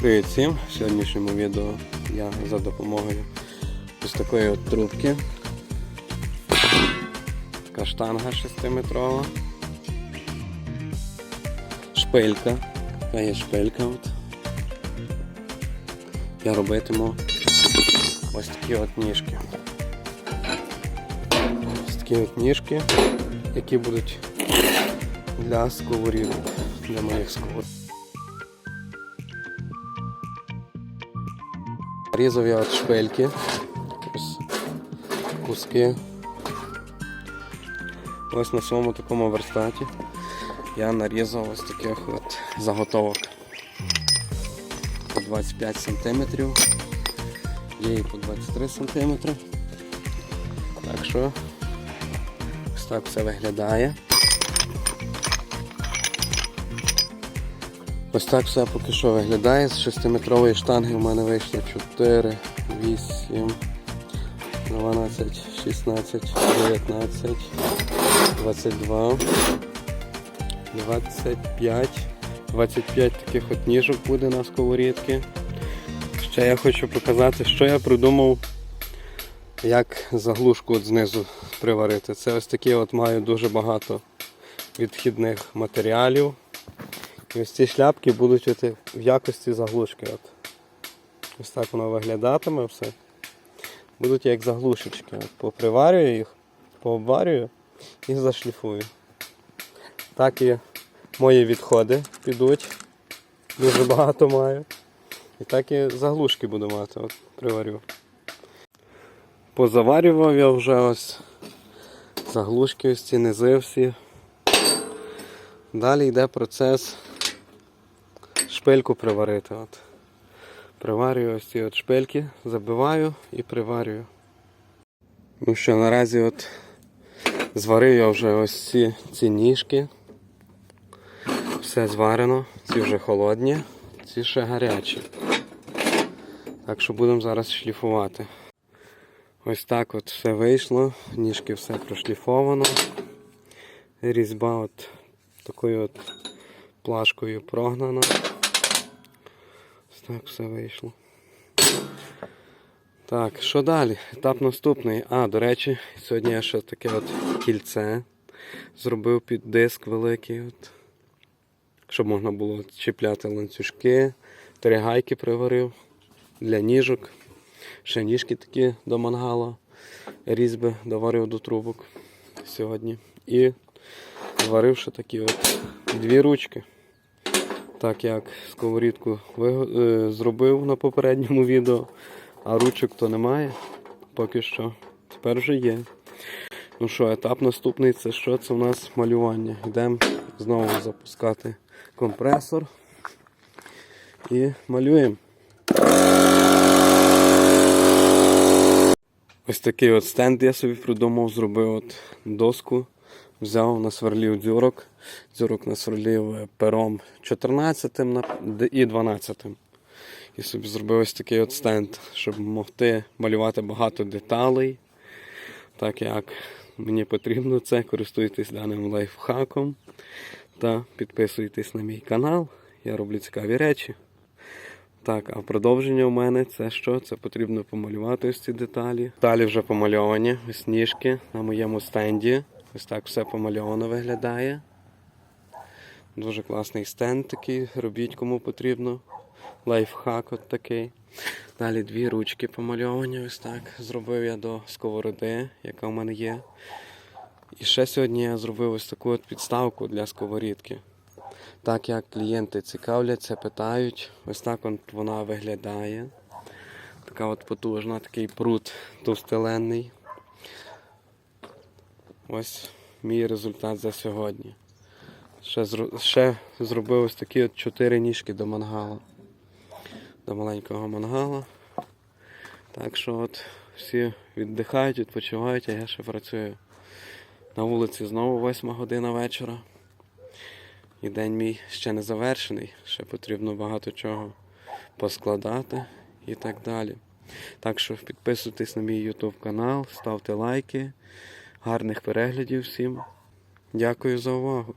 Привіт всім! В сьогоднішньому відео я за допомогою ось такої от трубки. Така штанга 6-метрова. Шпилька. Така є шпилька. От. Я робитиму ось такі от ніжки. Ось такі от ніжки, які будуть для сковорідок, для моїх сковорідок. Різав я от шпильки, ось куски. Ось на своєму такому верстаті я нарізав ось таких от заготовок по 25 см, є і по 23 см. Так що ось так все виглядає. Ось так все поки що виглядає. З 6-метрової штанги в мене вийшло 4, 8, 12, 16, 19, 22, 25. 25 таких от ніжок буде на сковорідки. Ще я хочу показати, що я придумав, як заглушку от знизу приварити. Це ось такі от маю дуже багато відхідних матеріалів. Ось ці шляпки будуть от в якості заглушки. От. Ось так воно виглядатиме все. Будуть як заглушечки. От поприварюю їх, пообварюю і зашліфую. Так і мої відходи підуть. Дуже багато маю. І так і заглушки буду мати, от приварю. Позаварював я вже ось заглушки, ось ці низи всі. Далі йде процес шпильку приварити. От. Приварюю ось ці от шпильки, забиваю і приварюю. Ну що, наразі от зварив я вже ось ці, ці ніжки. Все зварено, ці вже холодні, ці ще гарячі. Так що будемо зараз шліфувати. Ось так от все вийшло, ніжки все прошліфовано. Різьба от такою от плашкою прогнана. Так все вийшло. Так, що далі? Етап наступний. А, до речі, сьогодні я ще таке от кільце зробив під диск великий. От. Щоб можна було чіпляти ланцюжки, три гайки приварив для ніжок. Ще ніжки такі до мангала. Різьби доварив до трубок сьогодні. І зварив ще такі от дві ручки. Так як сковорідку е, зробив на попередньому відео, а ручок то немає поки що. Тепер вже є. Ну що, етап наступний це що? Це у нас малювання. Йдемо знову запускати компресор і малюємо. Ось такий от стенд я собі придумав, зробив от доску, взяв, насверлів дзюрок. Дзюрок насверлів е, пером 14 і 12. І собі зробив ось такий от стенд, щоб могти малювати багато деталей. Так як мені потрібно це, користуйтесь даним лайфхаком та підписуйтесь на мій канал. Я роблю цікаві речі. Так, а продовження у мене це що? Це потрібно помалювати ось ці деталі. Деталі вже помальовані, ось ніжки на моєму стенді. Ось так все помальовано виглядає. Дуже класний стенд такий, робіть кому потрібно. Лайфхак от такий. Далі дві ручки помальовані, ось так. Зробив я до сковороди, яка в мене є. І ще сьогодні я зробив ось таку от підставку для сковорідки. Так як клієнти цікавляться, питають, ось так он- вона виглядає. Така от потужна, такий прут товстеленний. Ось мій результат за сьогодні. Ще, ще зробив ось такі от чотири ніжки до мангала. До маленького мангала. Так що от всі віддихають, відпочивають, а я ще працюю. На вулиці знову 8 година вечора. І день мій ще не завершений, ще потрібно багато чого поскладати і так далі. Так що підписуйтесь на мій YouTube канал, ставте лайки. Гарних переглядів всім. Дякую за увагу.